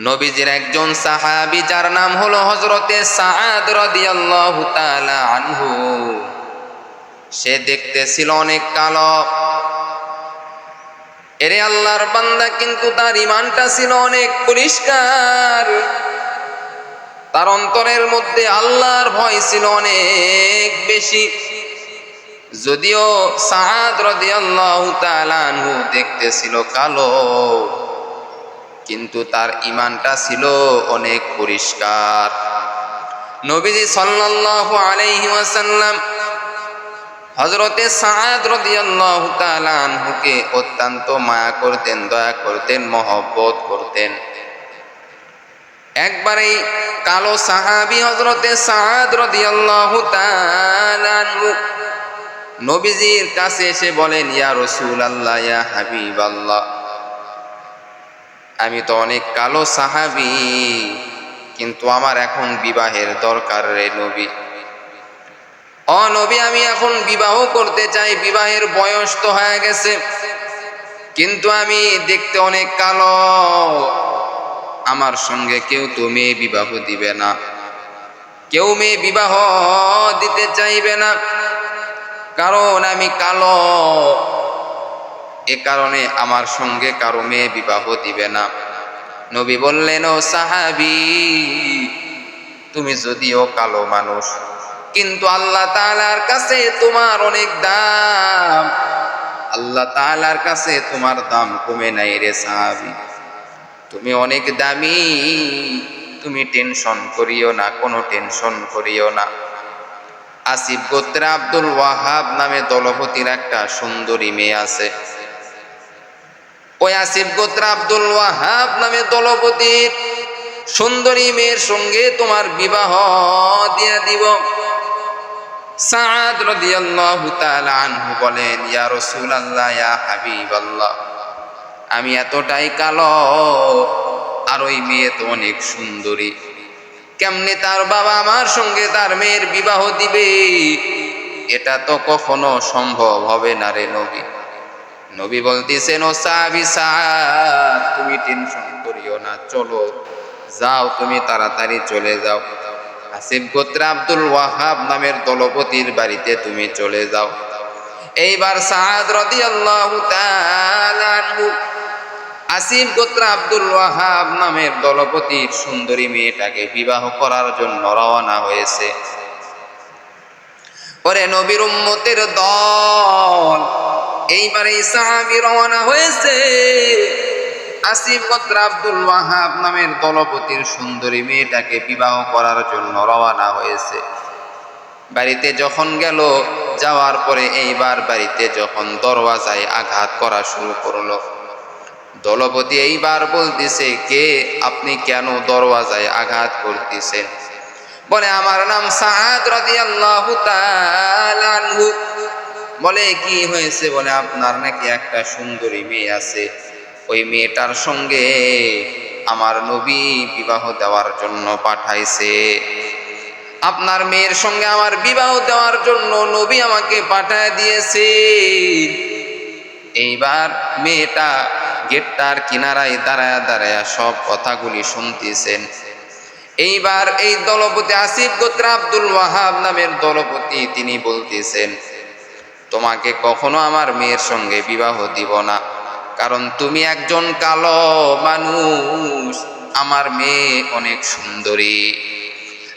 নবীজির একজন সাহাবি, যার নাম হলো হজরতে সাদ আনহু। সে দেখতে ছিল অনেক কালো। এরে আল্লাহর বান্দা, কিন্তু তার ইমানটা ছিল অনেক পরিষ্কার। তার অন্তরের মধ্যে আল্লাহর ভয় ছিল অনেক বেশি। যদিও সাদ রাদিয়াল্লাহু তাআলা আনহু দেখতে ছিল কালো। কিন্তু তার ইমানটা ছিল অনেক পরিষ্কার। নবীজি সাল্লাল্লাহু আলাইহি ওয়াসাল্লাম হযরতে সাদ রাদিয়াল্লাহু তাআলা আনহুকে অত্যন্ত মায়া করতেন, দয়া করতেন, মহব্বত করতেন। একবারেই কালো সাহাবী হযরতে সাদ রাদিয়াল্লাহু তাআলা আনহু নবীজির কাছে এসে বলেন, ইয়া রাসূলুল্লাহ, ইয়া হাবিবাল্লাহ। আমি তো অনেক কালো সাহাবি, কিন্তু আমার এখন বিবাহের দরকার রে নবী। অ নবী, আমি এখন বিবাহ করতে চাই, বিবাহের বয়স তো হয়ে গেছে, কিন্তু আমি দেখতে অনেক কালো। আমার সঙ্গে কেউ তো মেয়ে বিবাহ দিবে না, কেউ মেয়ে বিবাহ দিতে চাইবে না, কারণ আমি কালো। এ কারণে আমার সঙ্গে কারও মেয়ে বিবাহ দিবে না। নবী বললেন, ও সাহাবি, তুমি যদিও কালো মানুষ, কিন্তু আল্লাহ তাআলার কাছে তোমার অনেক দাম। আল্লাহ তাআলার কাছে তোমার দাম কমে নাই রে সাহাবি। তুমি অনেক দামি, তুমি টেনশন করিও না, কোনো টেনশন করিও না। আসিফ গোত্রে আব্দুল ওয়াহাব নামে দলপতির একটা সুন্দরী মেয়ে আছে। ওই গোত্র আব্দুল ওয়াহাব নামে দলপতির সুন্দরী মেয়ের সঙ্গে তোমার বিবাহ দিয়া দিব। সাদ রাদিয়াল্লাহু তাআলা আনহু বলেন, ইয়া রাসূলুল্লাহ, ইয়া হাবিবাল্লাহ, আমি এতটাই কালো, আর ওই মেয়ে তো অনেক সুন্দরী। কেমনে তার বাবা আমার সঙ্গে তার মেয়ের বিবাহ দিবে? এটা তো কখনো সম্ভব হবে না রে নবী। নবী বলতেছেন, ও সাহাব তুমি টেনশন করিও না, চলো। যাও, তুমি তাড়াতাড়ি চলে যাও। আসিফ গোত্র আব্দুল ওয়াহাব নামের দলপতির বাড়িতে তুমি চলে যাও। এইবার সাদ তাআলা আনহু, আসিফ গোত্র আব্দুল ওয়াহাব নামের দলপতির সুন্দরী মেয়েটাকে বিবাহ করার জন্য রওনা হয়েছে। ওরে নবীর উম্মতের দল এইবারে সাহাবি রওনা হয়েছে আসিফ গোত্র আব্দুল ওয়াহাব নামের দলপতির সুন্দরী মেয়েটাকে বিবাহ করার জন্য রওনা হয়েছে। বাড়িতে যখন গেল, যাওয়ার পরে এইবার বাড়িতে যখন দরওয়াজায় আঘাত করা শুরু করল। দলপতি এইবার বলতেছে, কে? আপনি কেন দরওয়াজায় আঘাত করতেছেন? বলে, আমার নাম সাদ রাদিয়াল্লাহু তাআলা বলে, কি হয়েছে? বলে, আপনার নাকি একটা সুন্দরী মেয়ে আছে। ওই মেয়েটার সঙ্গে আমার নবী বিবাহ দেওয়ার জন্য পাঠাইছে। আপনার মেয়ের সঙ্গে আমার বিবাহ দেওয়ার জন্য নবী আমাকে পাঠায় দিয়েছে। এইবার মেয়েটা গেটটার কিনারায় দাঁড়ায় দাঁড়ায় সব কথাগুলি শুনতেছেন। এইবার এই দলপতি আসিফ গোত্র আব্দুল ওয়াহাব নামের দলপতি তিনি বলতেছেন তোমাকে কখনো আমার মেয়ের সঙ্গে বিবাহ দিব না। কারণ তুমি একজন কালো মানুষ, আমার মেয়ে অনেক সুন্দরী।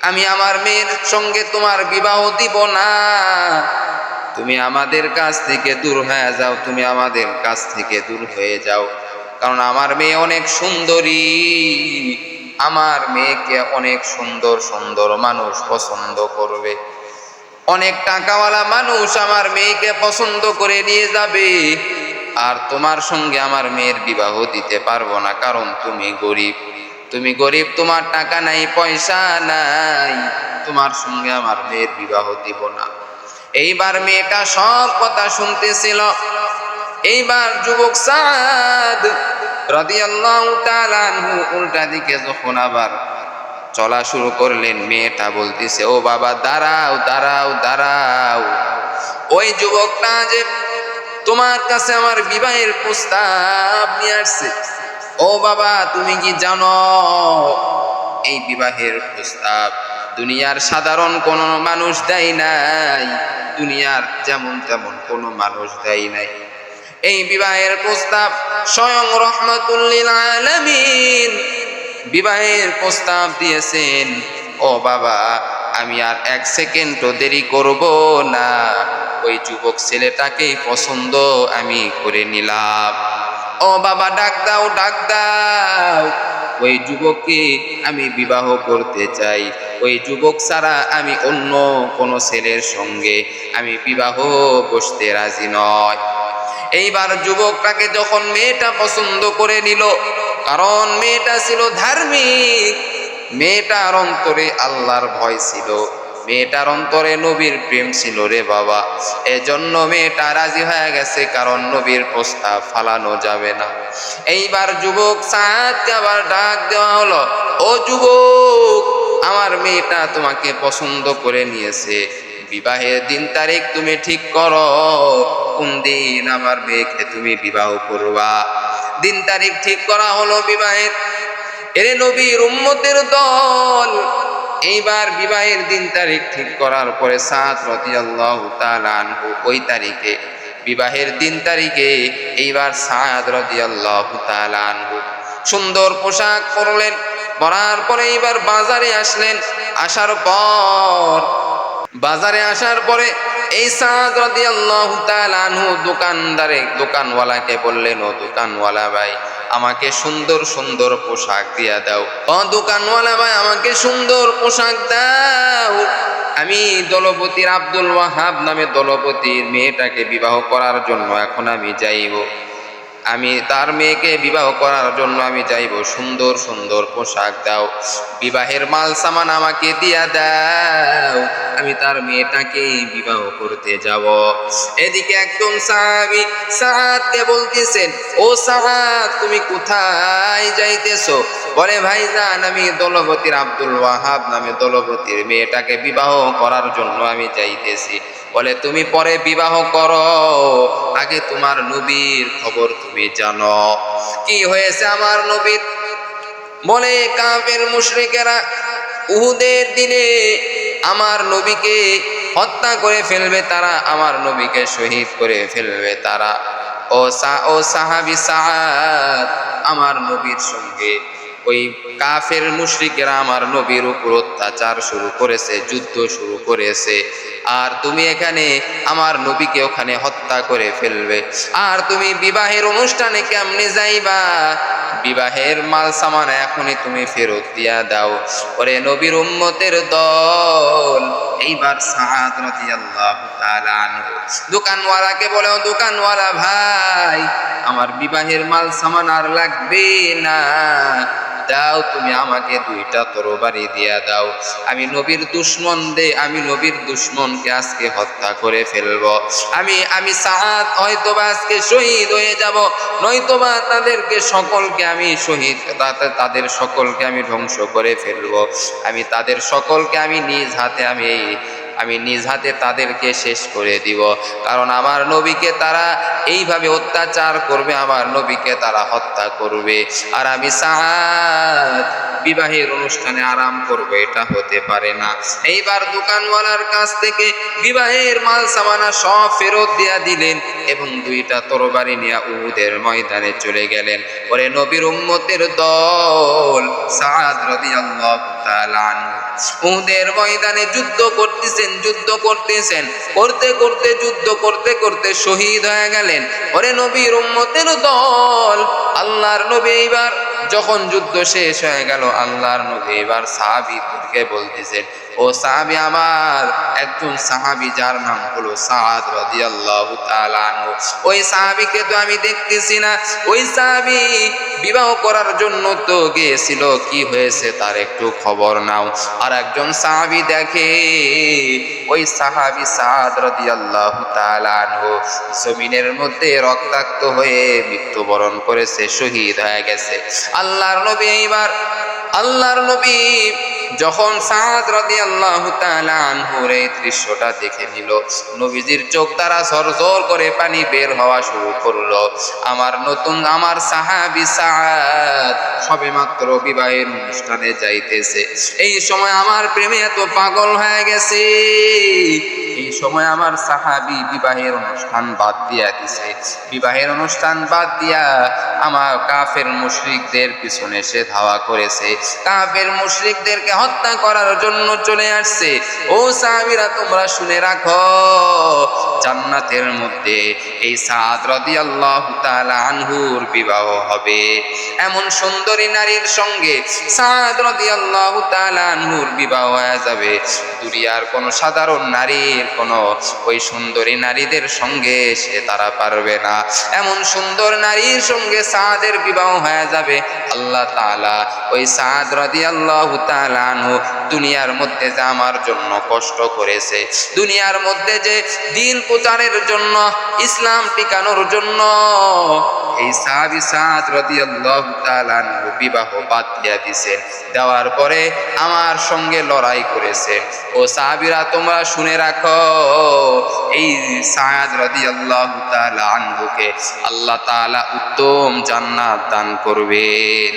আমি আমার মেয়ের সঙ্গে তোমার বিবাহ দিব না। তুমি আমাদের কাছ থেকে দূর হয়ে যাও, তুমি আমাদের কাছ থেকে দূর হয়ে যাও। কারণ আমার মেয়ে অনেক সুন্দরী। আমার মেয়েকে অনেক সুন্দর সুন্দর মানুষ পছন্দ করবে। অনেক টাকাওয়ালা মানুষ আমার মেয়েকে পছন্দ করে নিয়ে যাবে। আর তোমার সঙ্গে আমার মেয়ের বিবাহ দিতে পারব না, কারণ তুমি গরিব। তুমি গরিব, তোমার টাকা নাই, পয়সা নাই। তোমার সঙ্গে আমার মেয়ের বিবাহ দিব না। এইবার মেয়েটা সব কথা শুনতেছিল। এইবার যুবক সাদ রাদিয়াল্লাহু তাআলা উল্টা দিকে যখন আবার চলা শুরু করলেন। মেয়েটা বলতেছে, ও বাবা, দাঁড়াও দাঁড়াও দাঁড়াও। ওই যুবকটা যে তোমার কাছে আমার বিবাহের প্রস্তাব নিয়ে আসছে। ও বাবা, তুমি কি জানো, এই বিবাহের প্রস্তাব দুনিয়ার সাধারণ কোনো মানুষ দেয় নাই। দুনিয়ার যেমন তেমন কোনো মানুষ দেয় নাই। এই বিবাহের প্রস্তাব স্বয়ং রহমতুল্লিল আলামিন বিবাহের প্রস্তাব দিয়েছেন, ও বাবা, আমি আর এক সেকেন্ডও দেরি করব না। ওই যুবক ছেলেটাকেই পছন্দ আমি করে নিলাম। ও বাবা, ডাক দাও ডাক দাও। ওই যুবককে আমি বিবাহ করতে চাই। ওই যুবক ছাড়া আমি অন্য কোনো ছেলের সঙ্গে আমি বিবাহ বসতে রাজি নয়। এইবার যুবকটাকে যখন মেয়েটা পছন্দ করে নিল কারণ মেয়েটা ছিল ধার্মিক। মেয়েটার অন্তরে আল্লাহর ভয় ছিল। মেয়েটার অন্তরে নবীর প্রেম ছিল রে বাবা। এজন্য মেয়েটা রাজি হয়ে গেছে কারণ নবীর প্রস্তাব ফালানো যাবে না। এইবার যুবক সাহায্যে আবার ডাক দেওয়া হলো, ও যুবক, আমার মেয়েটা তোমাকে পছন্দ করে নিয়েছে। বিবাহের দিন তারিখ তুমি ঠিক করো। কোন দিন আমার মেয়েকে তুমি বিবাহ করবা? দিন তারিখ ঠিক করা হলো বিবাহের। এরে নবীর উম্মতের দল। এইবার বিবাহের দিন তারিখ ঠিক করার পরে সাত রতি আল্লাহ ওই তারিখে, বিবাহের দিন তারিখে এইবার সাদ রদি আল্লাহ সুন্দর পোশাক পরলেন। পরার পরে এইবার বাজারে আসলেন। আসার পর, বাজারে আসার পরে এই সাদ রাদিয়াল্লাহু তাআলা দোকানদারে, দোকানওয়ালাকে বললেন, ও দোকানওয়ালা ভাই, আমাকে সুন্দর সুন্দর পোশাক দিয়া দাও। ও দোকানওয়ালা ভাই, আমাকে সুন্দর পোশাক দাও। আমি দলপতির আব্দুল ওয়াহাব নামে দলপতির মেয়েটাকে বিবাহ করার জন্য এখন আমি যাইব। আমি তার মেয়েকে বিবাহ করার জন্য আমি চাইব সুন্দর সুন্দর পোশাক দাও। বিবাহের মাল সামান আমাকে দিয়া দাও। আমি তার মেয়েটাকে বিবাহ করতে যাব। এদিকে একদম সাহাবি সাহাদকে বলতেছেন, ও সাহাদ তুমি কোথায় যাইতেছো? বলে, ভাইজান, আমি দলপতির আব্দুল ওয়াহাব নামে দলপতির মেয়েটাকে বিবাহ করার জন্য আমি যাইতেছি। বলে, তুমি পরে বিবাহ করো। আগে তোমার নবীর খবর তুমি জানো কি হয়েছে আমার নবীর বলে কাফের মুশরিকেরা, উহুদের দিনে আমার নবীকে হত্যা করে ফেলবে তারা, আমার নবীকে শহীদ করে ফেলবে তারা। ও সা, ও সাহাবি সাহাদ আমার নবীর সঙ্গে ওই কাফের মুশরিকেরা আমার নবীর উপর অত্যাচার শুরু করেছে, যুদ্ধ শুরু করেছে। আর তুমি এখানে আমার নবীকে ওখানে হত্যা করে ফেলবে। আর তুমি বিবাহের অনুষ্ঠানে কেমনে যাইবা? বিবাহের মাল সামান এখনই তুমি ফেরত দিয়া দাও। ওরে নবীর উম্মতের দল। এইবার দোকানওয়ালাকে বলে "ও দোকানওয়ালা ভাই, আমার বিবাহের মাল সামান আর লাগবে না। দাও, তুমি আমাকে দুইটা তরবারি দিয়া দাও। আমি নবীর দুশ্মন দে, আমি নবীর দুশ্মনকে আজকে হত্যা করে ফেলব। আমি আমি সাহাদ, হয়তোবা আজকে শহীদ হয়ে যাব, নয়তোবা তাদেরকে সকলকে আমি শহীদ তাদের সকলকে আমি ধ্বংস করে ফেলব। আমি তাদের সকলকে আমি নিজ হাতে আমি এই আমি নিজ হাতে তাদেরকে শেষ করে দিব। কারণ আমার নবীকে তারা এইভাবে অত্যাচার করবে, আমার নবীকে তারা হত্যা করবে। আর আমি বিবাহের অনুষ্ঠানে আরাম করব, এটা হতে পারে না। এইবার দোকানওয়ালার কাছ থেকে বিবাহের মাল, সামানা সব ফেরত দিয়া দিলেন এবং দুইটা তরবারি নিয়ে উহুদের ময়দানে চলে গেলেন। পরে নবীর উম্মতের দল সাদ তাআলা আনহু উহুদের ময়দানে যুদ্ধ করতেছেন যুদ্ধ করতেছেন, করতে করতে, যুদ্ধ করতে করতে শহীদ হয়ে গেলেন। ওরে নবীর উম্মতের দল, আল্লাহর নবী এইবার যখন যুদ্ধ শেষ হয়ে গেল, আল্লাহর নবী এবার সাহাবিদেরকে বলতেছেন ও সাহাবি আমার, একজন সাহাবি যার নাম হলো সাদ রাদিয়াল্লাহু তাআলা ওই সাহাবিকে তো আমি দেখতেছি না। ওই সাহাবি বিবাহ করার জন্য তো গিয়েছিল, কি হয়েছে তার একটু খবর নাও। আর একজন সাহাবি দেখে, ওই সাহাবি সাদ রাদিয়াল্লাহু তাআলা জমিনের মধ্যে রক্তাক্ত হয়ে মৃত্যুবরণ করেছে, শহীদ হয়ে গেছে। আল্লাহর নবী এইবার, আল্লাহর নবী যখন সাদ রাদি আল্লাহ আনহুর এই দৃশ্যটা দেখে নিল, নবীজির চোখ দ্বারা ঝরঝর করে পানি বের হওয়া শুরু করল। আমার নতুন, আমার সাহাবি সাদ সবে মাত্র বিবাহের অনুষ্ঠানে যাইতেছে। এই সময় আমার প্রেমে এত পাগল হয়ে গেছে। এই সময় আমার সাহাবি বিবাহের অনুষ্ঠান বাদ দিয়া দিছে। বিবাহের অনুষ্ঠান বাদ দিয়া আমার কাফের মুশরিকদের পিছনে সে ধাওয়া করেছে। কাফের মুশরিকদেরকে হত্যা করার জন্য চলে আসছে। ও সাহাবিরা, তোমরা শুনে রাখো, জান্নাতের মধ্যে এই সাদ রাদিয়াল্লাহু তাআলা আনহুর বিবাহ হবে। এমন সুন্দরী নারীর সঙ্গে সাদ রাদিয়াল্লাহু তাআলা আনহুর বিবাহ হয়ে যাবে। দুনিয়ার কোন সাধারণ নারীর, কোন ওই সুন্দরী নারীদের সঙ্গে সে তারা পারবে না। এমন সুন্দর নারীর সঙ্গে সাদের বিবাহ হয়ে যাবে। আল্লাহ তাআলা ওই সাদ রাদিয়াল্লাহু তাআলা আনহু দুনিয়ার মধ্যে যে আমার জন্য কষ্ট করেছে, দুনিয়ার মধ্যে যে দিন প্রচারের জন্য, ইসলাম টিকানোর জন্য। এই সাহাবি সাদ রাদিয়াল্লাহু তাআলা বিবাহ বাদ দিয়া দেওয়ার পরে আমার সঙ্গে লড়াই করেছেন ও সাহাবিরা, তোমরা শুনে রাখো, এই সাদ রাদিয়াল্লাহু তাআলা আনহুকে আল্লাহ তাআলা উত্তম জান্নাত দান করবেন।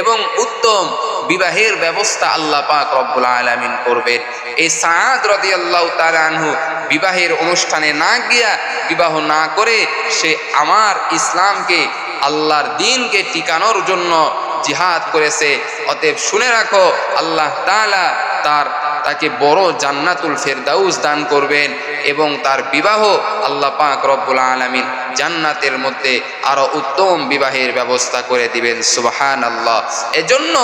এবং উত্তম বিবাহের ব্যবস্থা আল্লাহ পাক রব্বুল আলামিন করবেন। এই সাদ রাদিয়াল্লাহু তাআলা আনহু বিবাহের অনুষ্ঠানে না গিয়া বিবাহ না করে সে আমার ইসলামকে, আল্লাহর দিনকে টিকানোর জন্য জিহাদ করেছে। অতএব শুনে রাখো, আল্লাহ তাআলা তার তাকে বড় জান্নাতুল ফেরদাউস দান করবেন এবং তার বিবাহ আল্লাহ পাক রব্বুল আলামিন জান্নাতের মধ্যে আরও উত্তম বিবাহের ব্যবস্থা করে দিবেন সুবহান আল্লাহ এজন্য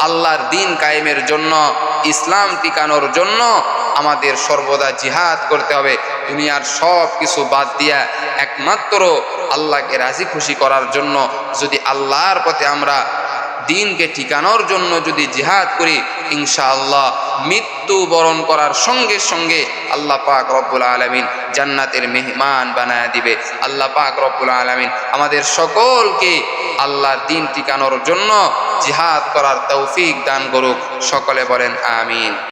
আল্লাহর দিন কায়েমের জন্য, ইসলাম টিকানোর জন্য আমাদের সর্বদা জিহাদ করতে হবে। দুনিয়ার সব কিছু বাদ দিয়া একমাত্র আল্লাহকে রাজি খুশি করার জন্য যদি আল্লাহর পথে আমরা দিনকে ঠিকানোর জন্য যদি জিহাদ করি, ইনশাআল্লাহ মৃত্যু বরণ করার সঙ্গে সঙ্গে আল্লাহ পাক রব্বুল আলমিন জান্নাতের মেহমান বানায় দিবে। আল্লাহ পাক রব্বুল আলমিন আমাদের সকলকে আল্লাহর দিন টিকানোর জন্য জিহাদ করার তৌফিক দান করুক। সকলে বলেন, আমিন।